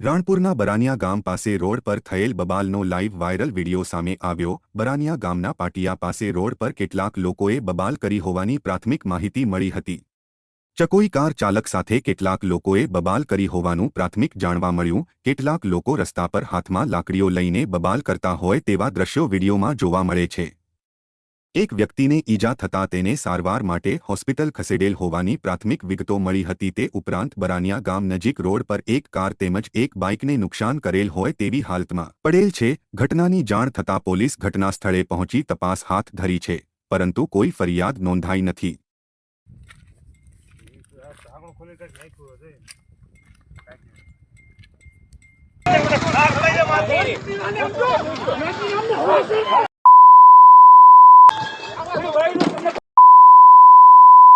રાણપુરના બરાનિયા ગામ પાસે રોડ પર થયેલ બબાલનો લાઇવ વાયરલ વિડિયો સામે આવ્યો. બરાનિયા ગામના પાટિયા પાસે રોડ પર કેટલાક લોકોએ બબાલ કરી હોવાની પ્રાથમિક માહિતી મળી હતી. ચકોઈ કાર ચાલક સાથે કેટલાક લોકોએ બબાલ કરી હોવાનું પ્રાથમિક જાણવા મળ્યું. કેટલાક લોકો રસ્તા પર હાથમાં લાકડીઓ લઈને બબાલ કરતા હોય તેવા દ્રશ્યો વિડીયોમાં જોવા મળે છે. એક વ્યક્તિને ઈજા થતાં તેને સારવાર માટે હોસ્પિટલ ખસેડેલ હોવાની પ્રાથમિક વિગતો મળી હતી તે ઉપરાંત બરાનિયા ગામ નજીક રોડ પર એક કાર તેમજ એક બાઇકને નુકસાન કરેલ હોય તેવી હાલતમાં પડેલ છે. ઘટનાની જાણ થતાં પોલીસ ઘટનાસ્થળે પહોંચી તપાસ હાથ ધરી છે, પરંતુ કોઈ ફરિયાદ નોંધાઈ નથી.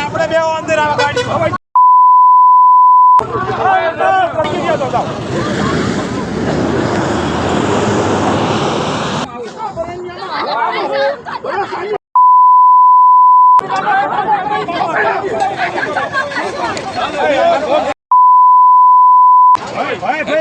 આપણે બે અંદર આવે ગાડી ભાઈ ભાઈ